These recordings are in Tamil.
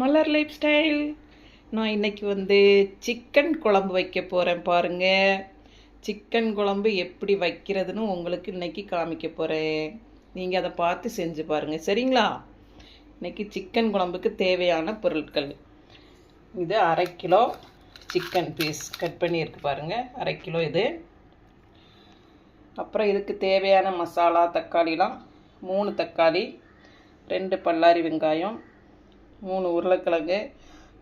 மலர் லைஃப் ஸ்டைல் நான் இன்னைக்கு வந்து சிக்கன் குழம்பு வைக்க போகிறேன் பாருங்கள் சிக்கன் குழம்பு எப்படி வைக்கிறதுன்னு உங்களுக்கு இன்னைக்கு காமிக்க போகிறேன் நீங்கள் அதை பார்த்து செஞ்சு பாருங்கள் சரிங்களா? இன்னைக்கு சிக்கன் குழம்புக்கு தேவையான பொருட்கள். இது அரை கிலோ சிக்கன் பீஸ் கட் பண்ணியிருக்கு பாருங்கள் அரை கிலோ இது. அப்புறம் இதுக்கு தேவையான மசாலா தக்காளிலாம் மூணு தக்காளி ரெண்டு பல்லாரி வெங்காயம் மூணு உருளைக்கிழங்கு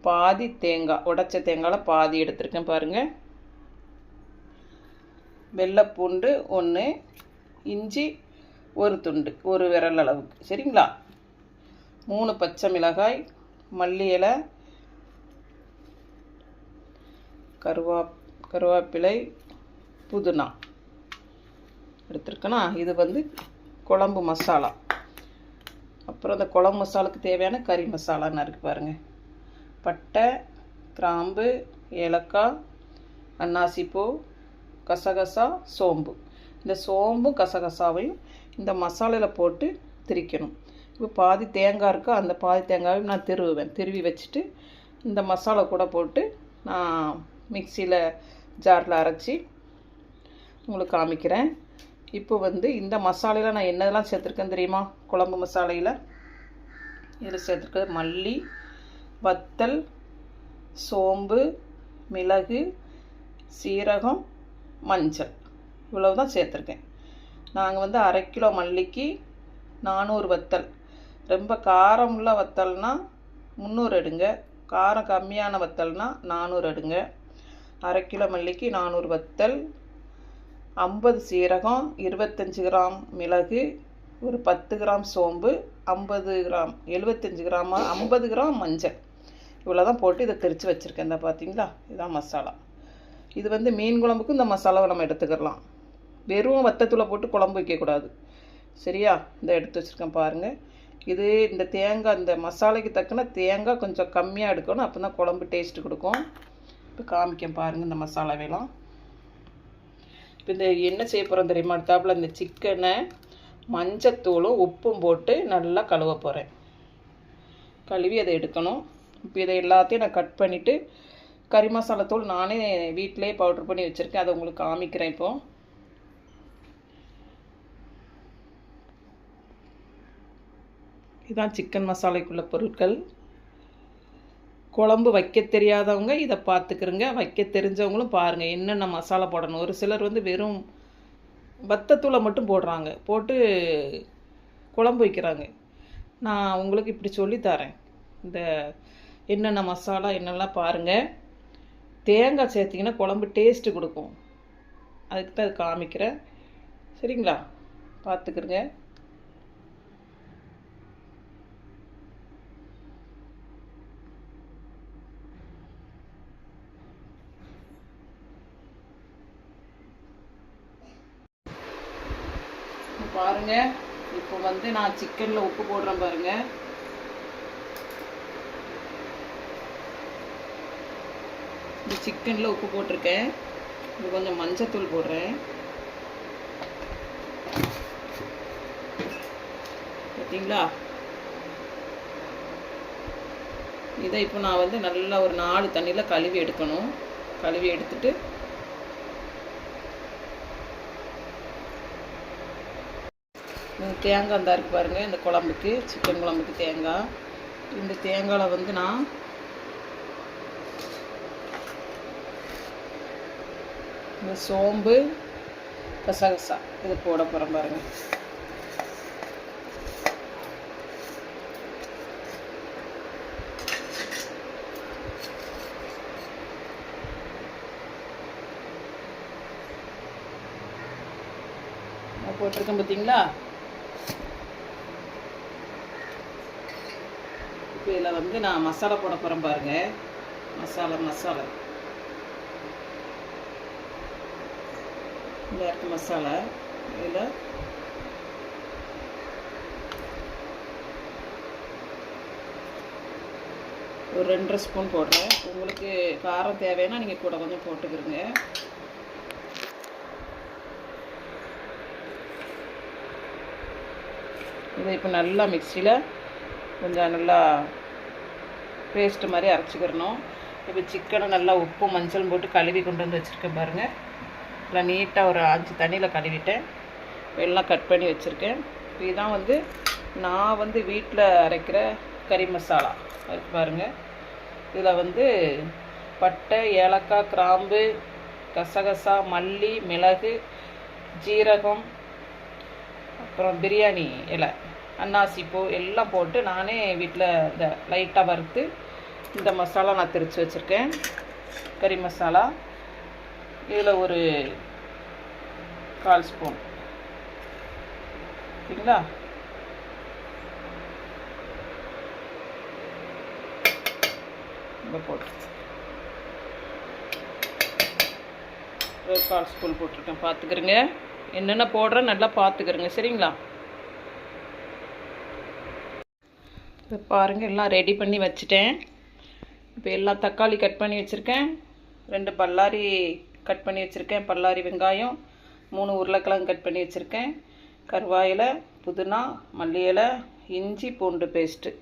பாதி தேங்காய் உடைச்ச தேங்காயில் பாதி எடுத்திருக்கேன் பாருங்கள் வெள்ளைப்பூண்டு ஒன்று இஞ்சி ஒரு துண்டு ஒரு விரல் அளவுக்கு. சரிங்களா? மூணு பச்சை மிளகாய் மல்லி இலை கருவா கருவேப்பிலை புதினா எடுத்துருக்கேனா? இது வந்து குழம்பு மசாலா. அப்புறம் அந்த குழம்பு மசாலுக்கு தேவையான கறி மசாலான்னு இருக்குது பாருங்கள் பட்டை கிராம்பு ஏலக்காய் அன்னாசிப்பூ கசகசா சோம்பு. இந்த சோம்பும் கசகசாவையும் இந்த மசாலையில் போட்டு திரிக்கணும். இப்போ பாதி தேங்காய் இருக்கோ அந்த பாதி தேங்காயும் நான் திருவுவேன். திருவி வச்சுட்டு இந்த மசாலா கூட போட்டு நான் மிக்சியில் ஜாரில் அரைச்சி உங்களுக்கு காமிக்கிறேன். இப்போ வந்து இந்த மசாலையில் நான் என்னதெல்லாம் சேர்த்துருக்கேன் தெரியுமா? குழம்பு மசாலையில். இதில் சேர்த்துருக்க மல்லி வத்தல் சோம்பு மிளகு சீரகம் மஞ்சள். இவ்வளவு தான் சேர்த்துருக்கேன். நாங்கள் வந்து அரை கிலோ மல்லிக்கு நானூறு வத்தல். ரொம்ப காரம் உள்ள வத்தல்னா முந்நூறு எடுங்க. காரம் கம்மியான வத்தல்னா நானூறு எடுங்க. அரை கிலோ மல்லிக்கு நானூறு வத்தல். ஐம்பது சீரகம் இருபத்தஞ்சி கிராம் மிளகு ஒரு பத்து கிராம் சோம்பு ஐம்பது கிராம் எழுபத்தஞ்சி கிராம் ஐம்பது கிராம் மஞ்சள். இவ்வளோ தான் போட்டு இதை திரித்து வச்சுருக்கேன் இந்த பார்த்தீங்களா இதுதான் மசாலா. இது வந்து மீன் குழம்புக்கும் இந்த மசாலாவை நம்ம எடுத்துக்கிடலாம் வெறும் வத்தத்தூளை போட்டு குழம்பு வைக்கக்கூடாது. சரியா? இந்த எடுத்து வச்சுருக்கேன் பாருங்கள் இது இந்த தேங்காய் இந்த மசாலைக்கு தக்கன தேங்காய் கொஞ்சம் கம்மியாக எடுக்கணும் அப்போ தான் குழம்பு டேஸ்ட்டு கொடுக்கும். இப்போ காமிக்கேன் பாருங்கள் இந்த மசாலாவெல்லாம். இப்போ இந்த என்ன செய்ய போகிறோம் தெரியுமா? அடுத்தாப்பில் இந்த சிக்கனை மஞ்சத்தூளும் உப்பும் போட்டு நல்லா கழுவ போகிறேன் கழுவி அதை எடுக்கணும். இப்போ இதை எல்லாத்தையும் நான் கட் பண்ணிவிட்டு கறி மசாலாத்தூள் நானே வீட்டிலே பவுட்ரு பண்ணி வச்சுருக்கேன். அதை உங்களுக்கு காமிக்கிறேன் இப்போது இதுதான் சிக்கன் மசாலைக்குள்ள பொருட்கள். குழம்பு வைக்க தெரியாதவங்க இதை பார்த்துக்கிறங்க வைக்க தெரிஞ்சவங்களும் பாருங்கள் என்னென்ன மசாலா போடணும். ஒரு சிலர் வந்து வெறும் வத்தத்தூளை மட்டும் போடுறாங்க போட்டு குழம்பு வைக்கிறாங்க. நான் உங்களுக்கு இப்படி சொல்லித்தரேன் இந்த என்னென்ன மசாலா என்னெல்லாம் பாருங்கள் தேங்காய் சேர்த்திங்கன்னா குழம்பு டேஸ்ட்டு கொடுக்கும். அதுக்கு தான் அது காமிக்கிறேன். சரிங்களா? பார்த்துக்குருங்க பாருங்க. இப்போ வந்து நான் சிக்கனில் உப்பு போடுறேன் பாருங்க. இந்த சிக்கனில் உப்பு போட்டிருக்கேன். இது கொஞ்சம் மஞ்சத்தூள் போடுறேன். பார்த்தீங்களா? இதை இப்போ நான் வந்து நல்லா ஒரு நாலு தண்ணியில் கழுவி எடுக்கணும். கழுவி எடுத்துட்டு தேங்காய் இருந்தா இருக்கு பாருங்கள் இந்த குழம்புக்கு சிக்கன் குழம்புக்கு தேங்காய். இந்த தேங்காயில் வந்து நான் இந்த சோம்பு கசகசா இது போட போகிறேன் பாருங்கள் போட்டிருக்கேன் பார்த்தீங்களா இதில் வந்து நான் மசாலா போட போகிறேன் பாருங்கள் மசாலா மசாலா. இந்த இடத்து மசாலா. இதில் ஒரு ரெண்டரை ஸ்பூன் போடுறேன். உங்களுக்கு காரம் தேவைன்னா நீங்கள் கூட கொஞ்சம் போட்டுக்கிறங்க இதை இப்போ நல்லா மிக்சியில் கொஞ்சம் நல்லா பேஸ்ட் மாதிரி அரைச்சிக்கிறணும். இப்போ சிக்கனை நல்லா உப்பு மஞ்சள் போட்டு கழுவி கொண்டு வந்து வச்சுருக்கேன் பாருங்கள் நல்லா நீட்டாக ஒரு அஞ்சு தண்ணியில் கழுவிட்டேன். எல்லாம் கட் பண்ணி வச்சுருக்கேன். இதுதான் இதான் வந்து நான் வந்து வீட்டில் அரைக்கிற கறி மசாலா. பாருங்கள் இதில் வந்து பட்டை ஏலக்காய் கிராம்பு கசகசா மல்லி மிளகு ஜீரகம் அப்புறம் பிரியாணி இலை. அன்னாசிப்பூ எல்லாம் போட்டு நானே வீட்டில் இந்த லைட்டாக வறுத்து இந்த மசாலா நான் திரித்து வச்சுருக்கேன். கறி மசாலா. இதில் ஒரு கால் ஸ்பூன். சரிங்களா? போட்டு ஒரு கால் ஸ்பூன் போட்டிருக்கேன். பார்த்துக்கிறேங்க என்னென்ன போடுறேன் நல்லா பார்த்துக்கிறேங்க சரிங்களா? இப்போ பாருங்கள் எல்லாம் ரெடி பண்ணி வச்சுட்டேன். இப்போ எல்லாம் தக்காளி கட் பண்ணி வச்சுருக்கேன். ரெண்டு பல்லாரி கட் பண்ணி வச்சுருக்கேன். பல்லாரி வெங்காயம் மூணு உருளைக்கிழங்கு கட் பண்ணி வச்சுருக்கேன். கருவாயில் புதினா மல்லி இலை இஞ்சி பூண்டு பேஸ்ட்டு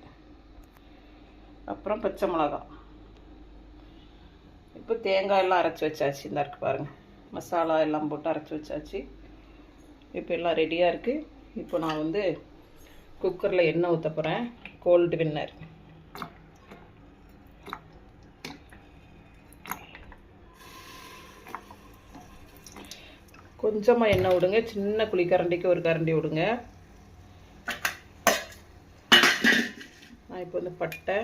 அப்புறம் பச்சை மிளகா இப்போ தேங்காய் எல்லாம் அரைச்சி வச்சாச்சு. இந்த இருக்குது பாருங்கள் மசாலா எல்லாம் போட்டு அரைச்சி வச்சாச்சு. இப்போ எல்லாம் ரெடியாக இருக்குது இப்போ நான் வந்து குக்கரில் எண்ணெய் ஊற்ற போகிறேன் கோல்டு வின்னர். கொஞ்சமாக எண்ணெய் விடுங்க. சின்ன குழி கரண்டிக்கு ஒரு கரண்டி விடுங்க. நான் இப்போ வந்து பட்டை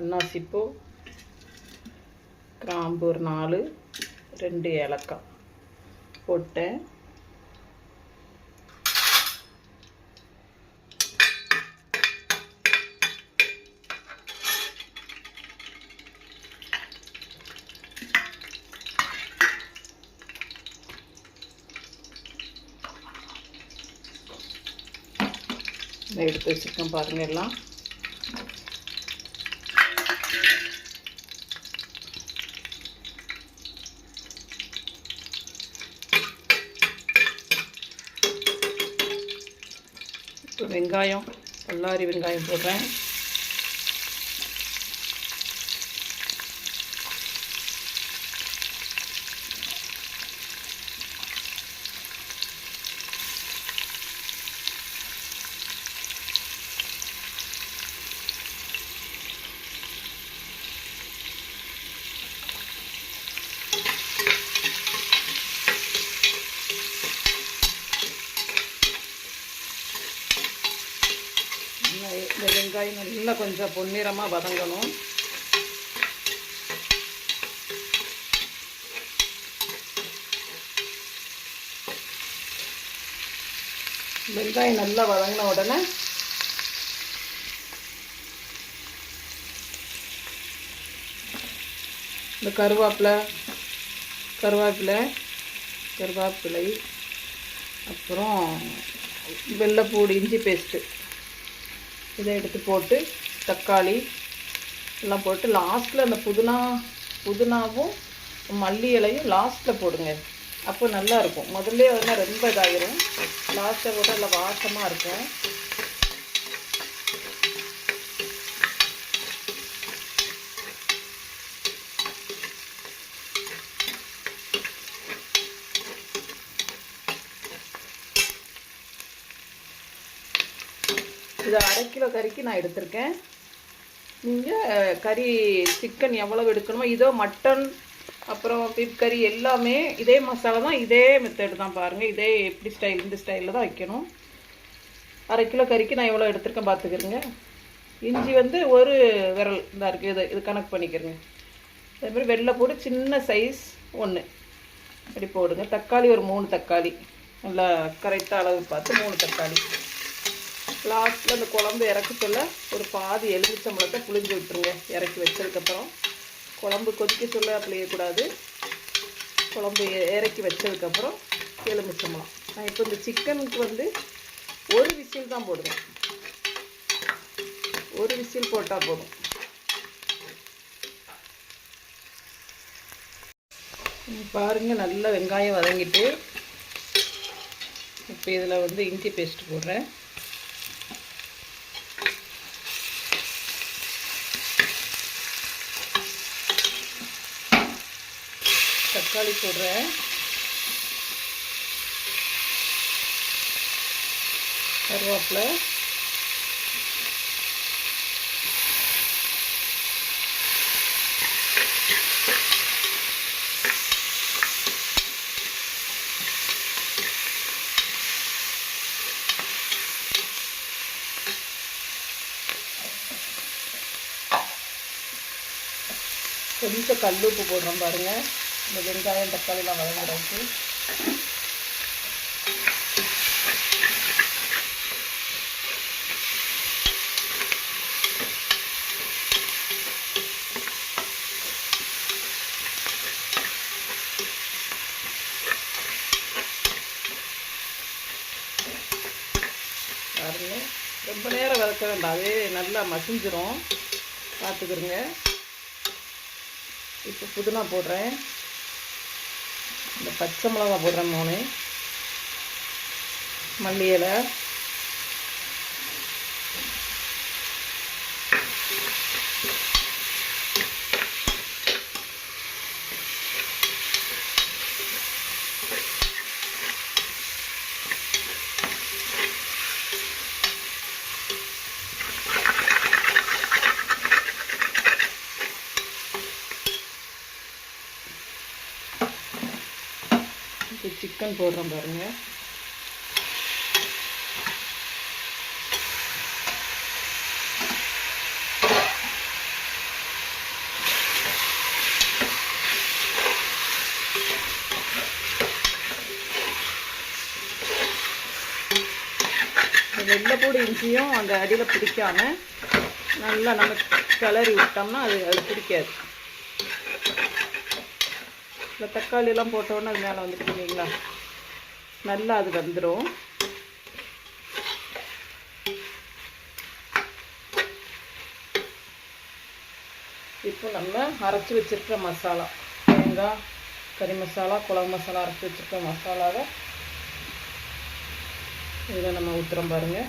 அன்னாசிப்பூ கிராம்பு ஒரு நாலு ரெண்டு ஏலக்காய் போட்டேன். இதை எடுத்து வச்சுருக்கேன் பாருங்கள் எல்லாம். இப்போ வெங்காயம் பல்லாரி வெங்காயம் போடுறேன். வெங்காயம் நல்லா கொஞ்சம் பொன்னிறமாக வதங்கணும். வெங்காயம் நல்லா வதங்கின உடனே இந்த கருவேப்பிலை கருவேப்பிலை கருவேப்பிலை அப்புறம் வெள்ளைப்பூடி இஞ்சி பேஸ்ட்டு. இதை எடுத்து போட்டு தக்காளி எல்லாம் போட்டு லாஸ்ட்டில் அந்த புதினா புதினாவும் மல்லி இலையும் லாஸ்ட்டில் போடுங்க. அப்போ நல்லாயிருக்கும் முதல்ல வந்து ரொம்ப இதாகிடும் லாஸ்ட்டை விட நல்லா வாசமாக இருக்கும். இது அரை கிலோ கறிக்கு நான் எடுத்திருக்கேன். நீங்கள் கறி சிக்கன் எவ்வளவு எடுக்கணுமோ இதோ மட்டன் அப்புறம் பீப் கறி எல்லாமே இதே மசாலா தான் இதே மெத்தட் தான் பாருங்கள் இதே எப்படி ஸ்டைல் இந்த ஸ்டைலில் தான் வைக்கணும். அரை கிலோ கறிக்கு நான் எவ்வளோ எடுத்திருக்கேன் பார்த்துக்கிறேங்க இஞ்சி வந்து ஒரு விரல் இதாக இருக்குது இது இது கணக்கு பண்ணிக்கிறேங்க. அதே மாதிரி வெள்ளை போட்டு சின்ன சைஸ் ஒன்று அப்படி போடுங்க. தக்காளி ஒரு மூணு தக்காளி. நல்லா கரெக்டாக அளவு பார்த்து மூணு தக்காளி. லாஸ்ட்டில் அந்த குழம்பு இறக்க சொல்ல ஒரு பாதி எலுமிச்சம்பழத்தை புளிஞ்சு விட்டுருங்க. இறக்கி வச்சதுக்கப்புறம். குழம்பு கொதிக்க சொல்ல புளியக்கூடாது குழம்பு இறக்கி வச்சதுக்கப்புறம் எலுமிச்சம்பழம் நான் இப்போ இந்த சிக்கனுக்கு வந்து ஒரு விசில் தான் போடுவேன். ஒரு விசில் போட்டால் போதும். பாருங்கள் நல்லா வெங்காயம் வதங்கிட்டு இப்போ இதில் வந்து இஞ்சி பேஸ்ட் போடுறேன். தக்காளி போடுறேன். கருவேப்பிலை. கொஞ்சம் கல் உப்பு போடுறோம் பாருங்கள் இந்த வெங்காயம் தக்காளிலாம் வதங்குறதுக்கு பாருங்க. ரொம்ப நேரம் வதக்க வேண்டாம். அதே நல்லா மசிஞ்சிரும். பார்த்துக்கிறோங்க இப்போ புதினா போடுறேன். பச்சை மிளகா போடுறேன் மூணு மல்லி இலை இப்போ சிக்கன் போடுறோம் பாருங்க. பூடு இஞ்சியும் அந்த அடியில் பிடிக்காம நல்லா நம்ம கிளறி விட்டோம்னா அது அது பிடிக்காது. இந்த தக்காளி எல்லாம் போட்ட உடனே அது மேலே வந்துட்டு இல்லைங்களா? நல்லா அது வந்துடும் இப்போ நம்ம அரைச்சி வச்சிருக்கிற மசாலா. தேங்காய் கறி மசாலா குழம்பு மசாலா அரைச்சி வச்சிருக்க மசாலாவை இதில் நம்ம ஊற்றுறோம் பாருங்கள்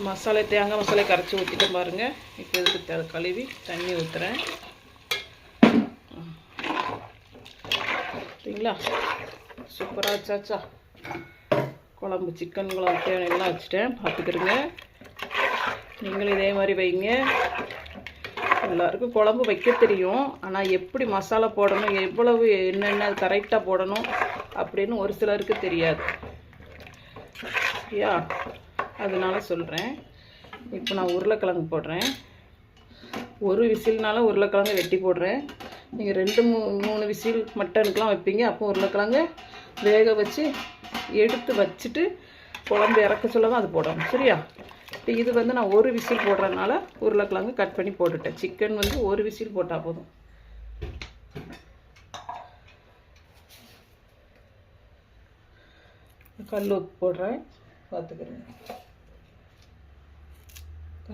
இந்த மசாலா தேங்காய் மசாலா கரைச்சி ஊற்றிட்டு பாருங்கள் இப்போ இதுக்கு கழுவி தண்ணி ஊற்றுறேன் சரிங்களா சூப்பராக வச்சாச்சா குழம்பு சிக்கன் குழம்பு தேவையான எல்லாம் வச்சுட்டேன். பார்த்துக்கிறங்க நீங்களும் இதே மாதிரி வைங்க. எல்லாருக்கும் குழம்பு வைக்க தெரியும். ஆனால் எப்படி மசாலா போடணும் எவ்வளவு என்னென்ன கரெக்டாக போடணும் அப்படின்னு ஒரு சிலருக்கு தெரியாது. யா? அதனால் சொல்கிறேன் இப்போ நான் உருளைக்கிழங்கு போடுறேன். ஒரு விசில்னால உருளைக்கிழங்கு வெட்டி போடுறேன். நீங்கள் ரெண்டு மூ மூணு விசில் மட்டனுக்கெலாம் வைப்பீங்க. அப்போ உருளைக்கிழங்கு வேக வச்சு எடுத்து வச்சுட்டு குழம்பு இறக்க சொல்ல தான் அது போடணும். சரியா? இப்போ இது வந்து நான் ஒரு விசில் போடுறதுனால உருளைக்கிழங்கு கட் பண்ணி போட்டுட்டேன். சிக்கன் வந்து ஒரு விசில் போட்டால் போதும். கல் உப்பு போடுறேன். பார்த்துக்கிறேன்.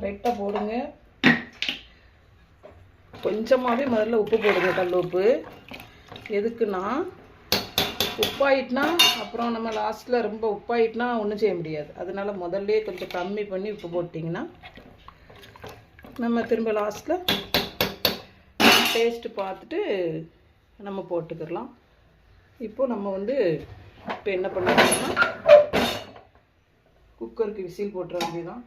கரெக்டாக போடுங்க. கொஞ்சமாகவே முதல்ல உப்பு போடுங்க கல் உப்பு எதுக்குன்னா உப்பாயிட்டுனா அப்புறம் நம்ம லாஸ்ட்டில் ரொம்ப உப்பாயிட்டுனா ஒன்றும் செய்ய முடியாது. அதனால முதல்ல கொஞ்சம் கம்மி பண்ணி உப்பு போட்டிங்கன்னா நம்ம திரும்ப லாஸ்ட்டில் டேஸ்ட்டு பார்த்துட்டு நம்ம போட்டுக்கிடலாம். இப்போது நம்ம வந்து இப்போ என்ன பண்ணுறோம்னா குக்கருக்கு விசில் போட்டுற வேண்டியதான்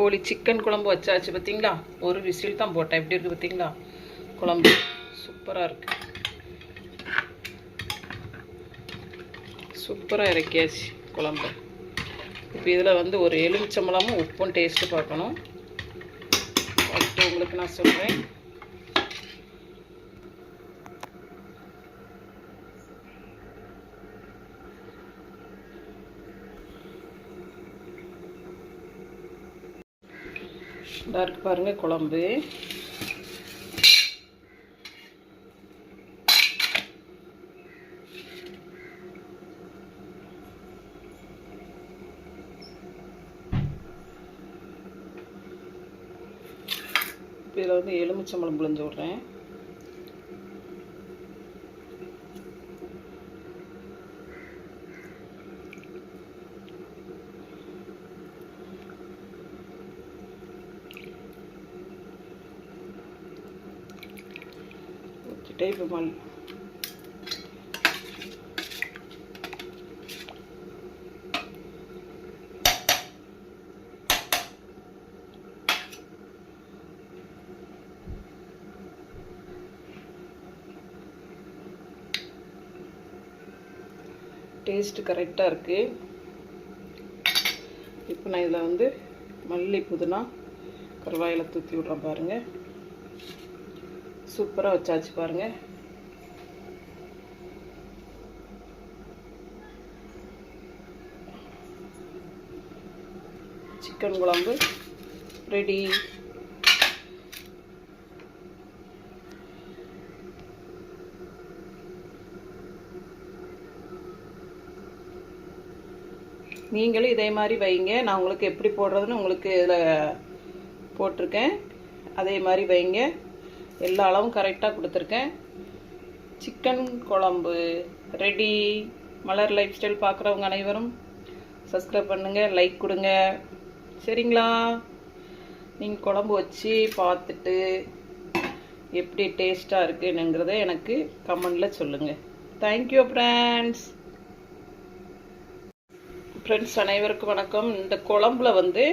கோழி சிக்கன் குழம்பு வச்சாச்சு பார்த்தீங்களா ஒரு விசில் தான் போட்டேன். எப்படி இருக்குது பார்த்தீங்களா குழம்பு சூப்பராக இருக்குது சூப்பராக இறக்கியாச்சு குழம்பு. இப்போ இதில் வந்து ஒரு எலுமிச்சம்பழமும் உப்பும் டேஸ்ட்டு பார்க்கணும். உங்களுக்கு நான் சொல்கிறேன் இதா இருக்கு பாருங்க குழம்பு. இதில் வந்து எலுமிச்சம்பழம் புழிஞ்சு விட்றேன். ஊற்றிட்டே இப்போ மல் டேஸ்ட்டு கரெக்டாக இருக்குது இப்போ நான் இதில் வந்து மல்லி புதினா கருவாயில் தூத்தி விட்றேன் பாருங்கள் சூப்பராக வச்சாச்சு பாருங்கள் சிக்கன் குழம்பு ரெடி. நீங்களும் இதே மாதிரி வைங்க. நான் உங்களுக்கு எப்படி போடுறதுன்னு உங்களுக்கு இதில் போட்டிருக்கேன். அதே மாதிரி வைங்க. எல்லா அளவும் கரெக்டாக கொடுத்துருக்கேன். சிக்கன் குழம்பு ரெடி மலர் லைஃப் ஸ்டைல் பார்க்குறவங்க அனைவரும் சப்ஸ்கிரைப் பண்ணுங்கள் லைக் கொடுங்க. சரிங்களா? நீங்கள் குழம்பு வச்சு பார்த்துட்டு எப்படி டேஸ்ட்டாக இருக்குனுங்கிறத எனக்கு கமெண்டில் சொல்லுங்கள் தேங்க்யூ ஃப்ரெண்ட்ஸ் ஃப்ரெண்ட்ஸ் அனைவருக்கும் வணக்கம். இந்த குழம்புல வந்து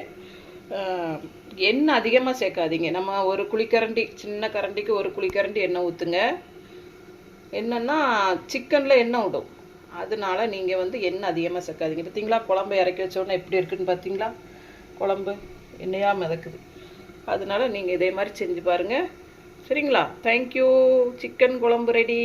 எண்ணெய் அதிகமாக சேர்க்காதீங்க. நம்ம ஒரு குழிக்கரண்டி சின்ன கரண்டிக்கு ஒரு குழிக்கரண்டி எண்ணெய் ஊற்றுங்க என்னன்னா சிக்கனில் எண்ணெய் விடும். அதனால நீங்கள் வந்து எண்ணெய் அதிகமாக சேர்க்காதீங்க. பார்த்தீங்களா குழம்பு இறக்கி வச்சோடனே எப்படி இருக்குன்னு பார்த்தீங்களா குழம்பு எண்ணெயாக மிதக்குது. அதனால நீங்கள் இதே மாதிரி செஞ்சு பாருங்கள் சரிங்களா? தேங்க்யூ சிக்கன் குழம்பு ரெடி